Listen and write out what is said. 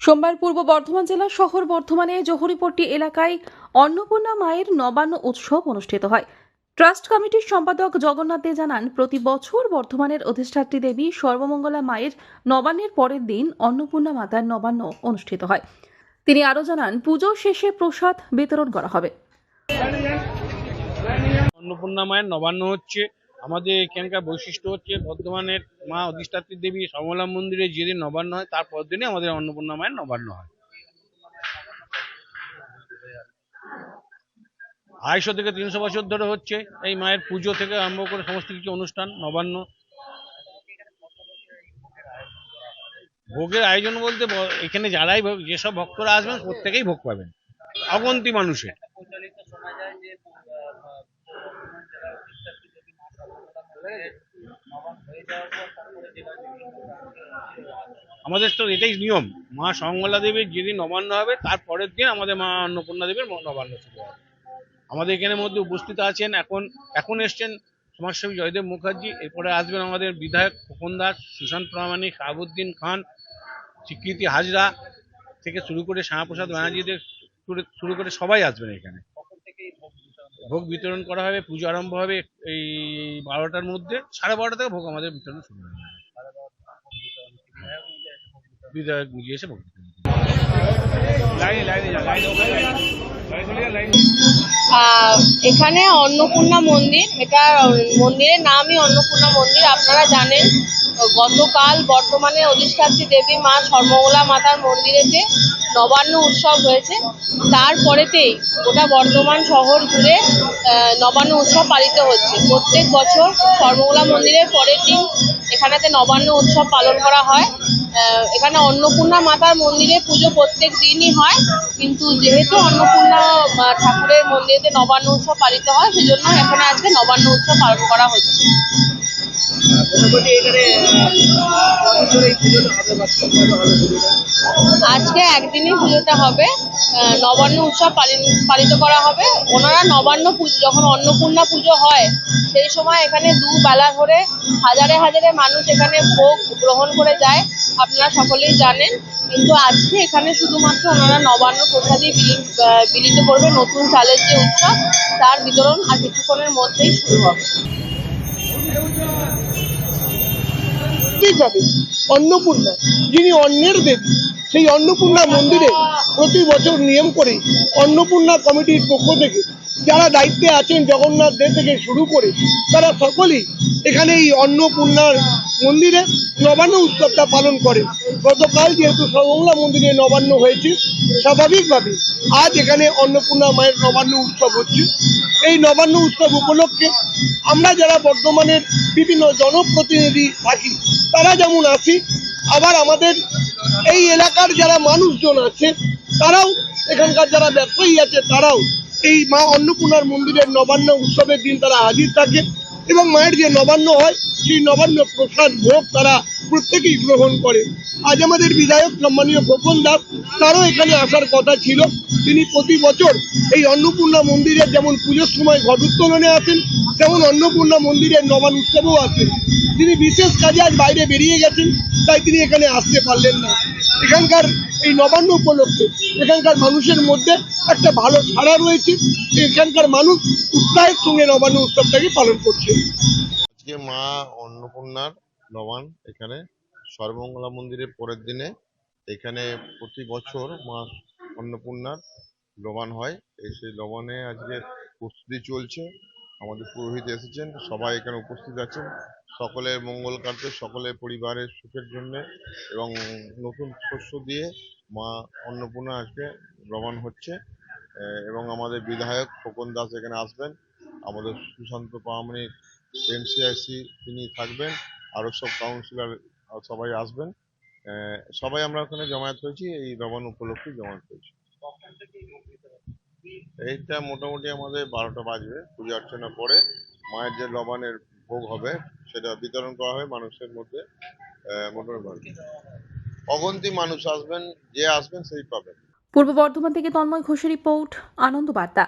সোমবার পূর্ব বর্ধমান জেলার শহর বর্ধমানে জহুরিপট্টি এলাকায় অন্নপূর্ণা মায়ের নবান্ন উৎসব অনুষ্ঠিত হয়। ট্রাস্ট কমিটির সম্পাদক জগন্নাথ দে জানান, প্রতি বছর বর্ধমানের অধিষ্ঠাত্রী দেবী সর্বমঙ্গলা মায়ের নবান্নের পরের দিন অন্নপূর্ণা মাতার নবান্ন অনুষ্ঠিত হয়। তিনি আরও জানান, পুজো শেষে প্রসাদ বিতরণ করা হবে। অন্নপূর্ণা মায়ের নবান্ন হচ্ছে। আমাদের এখানকার বৈশিষ্ট্য হচ্ছে বর্ধমানের মা অধিষ্ঠাত্রী দেবী সমলা মন্দিরে যেদিন নবান্ন হয়, তার পর দিনে আমাদের অন্নপূর্ণা মায়ের নবান্ন হয়। আড়াইশো থেকে তিনশো বছর ধরে হচ্ছে এই মায়ের পুজো থেকে আরম্ভ করে সমস্ত কিছু অনুষ্ঠান, নবান্ন। ভোগের আয়োজন বলতে এখানে যারাই যেসব ভক্তরা আসবেন প্রত্যেকেই ভোগ পাবেন। অগন্তি মানুষের। আমাদের তো এটাই নিয়ম। মা সঙ্গলা দেবীর যেদিন নবান্ন হবে, তার পরের দিন আমাদের মা অন্নপূর্ণা দেবীর নবান্ন শুরু হবে। আমাদের এখানে মধ্যে উপস্থিত আছেন, এখন এখন এসছেন সমাজসেবী জয়দেব মুখার্জি, এরপরে আসবেন আমাদের বিধায়ক খোকন দাস, সুশান্ত প্রামাণিক শাহাবুদ্দিন খান, স্বীকৃতি হাজরা থেকে শুরু করে শ্যামাপ্রসাদ ব্যানার্জিদের শুরু করে সবাই আসবেন এখানে। ভোগ বিতরণ করা হবে, পুজো আরম্ভ হবে এই বারোটার মধ্যে, সাড়ে বারোটা থেকে ভোগ আমাদের বিতরণ শুরু হবে বিধায়ক নিজে এসে ভোগ লাইনে, লাইন, লাইনে লাইনে। এখানে অন্নপূর্ণা মন্দির। এটা মন্দিরের নামই অন্নপূর্ণা মন্দির। আপনারা জানেন, গতকাল বর্তমানে অধিষ্ঠাত্রী দেবী মা সর্বমঙ্গলা মাতার মন্দিরেতে নবান্ন উৎসব হয়েছে। তারপরেতেই গোটা বর্ধমান শহর জুড়ে নবান্ন উৎসব পালিত হচ্ছে। প্রত্যেক বছর সর্বমঙ্গলা মন্দিরের পরের দিন এখানেতে নবান্ন উৎসব পালন করা হয়। এখানে অন্নপূর্ণা মাতার মন্দিরে পুজো প্রত্যেক দিনই হয়, কিন্তু যেহেতু অন্নপূর্ণা ঠাকুরের মন্দিরেতে নবান্ন উৎসব পালিত হয়, সেজন্য এখানে আজকে নবান্ন উৎসব পালন করা হচ্ছে। আজকে একদিনই পুজোটা হবে নবান্ন উৎসব পালিত করা হবে। ওনারা নবান্ন পুজো যখন অন্নপূর্ণা পুজো হয়, সেই সময় এখানে দু বেলা ধরে হাজারে হাজারে মানুষ এখানে ভোগ গ্রহণ করে যায়। আপনারা সকলেই জানেন। কিন্তু আজকে এখানে শুধুমাত্র ওনারা নবান্ন প্রসাদই বিলি- বিলিত করবে নতুন চালের যে উৎসব, তার বিতরণ আর কিছুক্ষণের মধ্যেই শুরু হবে। ঠিকভাবে অন্নপূর্ণা যিনি অন্নের দেবী। সেই অন্নপূর্ণা মন্দিরে প্রতি বছর নিয়ম করে অন্নপূর্ণা কমিটির পক্ষ থেকে যারা দায়িত্বে আছেন জগন্নাথ দেব থেকে শুরু করে তারা সকলেই এখানে এই অন্নপূর্ণার মন্দিরে নবান্ন উৎসবটা পালন করে। গতকাল যেহেতু সর্বমঙ্গলা মন্দিরে নবান্ন হয়েছে, স্বাভাবিকভাবে আজ এখানে অন্নপূর্ণা মায়ের নবান্ন উৎসব হচ্ছে। এই নবান্ন উৎসব উপলক্ষে আমরা যারা বর্ধমানের বিভিন্ন জনপ্রতিনিধি থাকি, তারা যেমন আসি আবার আমাদের এই এলাকার যারা মানুষজন আছে, তারাও এখানকার যারা ব্যবসায়ী আছে, তারাও এই মা অন্নপূর্ণার মন্দিরের নবান্ন উৎসবের দিন তারা হাজির থাকে এবং মায়ের যে নবান্ন হয়, সেই নবান্ন প্রসাদ ভোগ তারা প্রত্যেকেই গ্রহণ করে। আজ আমাদের বিধায়ক সম্মানীয় গোপন দাস, তারও এখানে আসার কথা ছিল। তিনি প্রতি বছর এই অন্নপূর্ণা মন্দিরের যেমন পুজোর সময় ঘট উত্তোলনে আসেন, তেমন অন্নপূর্ণা মন্দিরের নবান উৎসবেও আসেন। তিনি বিশেষ কাজে আজ বাইরে বেরিয়ে গেছেন, তাই তিনি এখানে আসতে পারলেন না। এখানকার এই নবান্ন উপলক্ষে এখানকার মানুষের মধ্যে একটা ভালো সাড়া রয়েছে। এখানকার মানুষ উৎসাহের সঙ্গে নবান্ন উৎসবটাকে পালন করছে। মা অন্নপূর্ণার লবান এখানে সর্বমঙ্গলা মন্দিরের পরের দিনে এখানে প্রতি বছর মা অন্নপূর্ণার লবান হয়। এই সেই লবানে আজকে প্রস্তুতি চলছে। আমাদের পুরোহিত এসেছেন, সবাই এখানে উপস্থিত আছেন। সকলের মঙ্গল কার্যে সকলের পরিবারের সুখের জন্য এবং নতুন শস্য দিয়ে মা অন্নপূর্ণা আজকে লবান হচ্ছে। এবং আমাদের বিধায়ক খোকন দাস এখানে আসবেন। আমাদের সুশান্ত পামানিক এমসিআইসি তিনি থাকবেন। আরও সব কাউন্সিলর সবাই আসবেন। সবাই আমরা ওখানে জমায়েত হয়েছি, এই রবান উপলক্ষে জমায়েত হয়েছি। এইটা মোটামুটি আমাদের বারোটা বাজবে, পূজা অর্চনা করে মায়ের যে লবানের ভোগ হবে, সেটা বিতরণ করা হবে মানুষের মধ্যে মোটামুটি অগন্তি মানুষ আসবেন, যে আসবেন সেই পাবেন। পূর্ব বর্ধমান থেকে তন্ময় ঘোষের রিপোর্ট আনন্দ বার্তা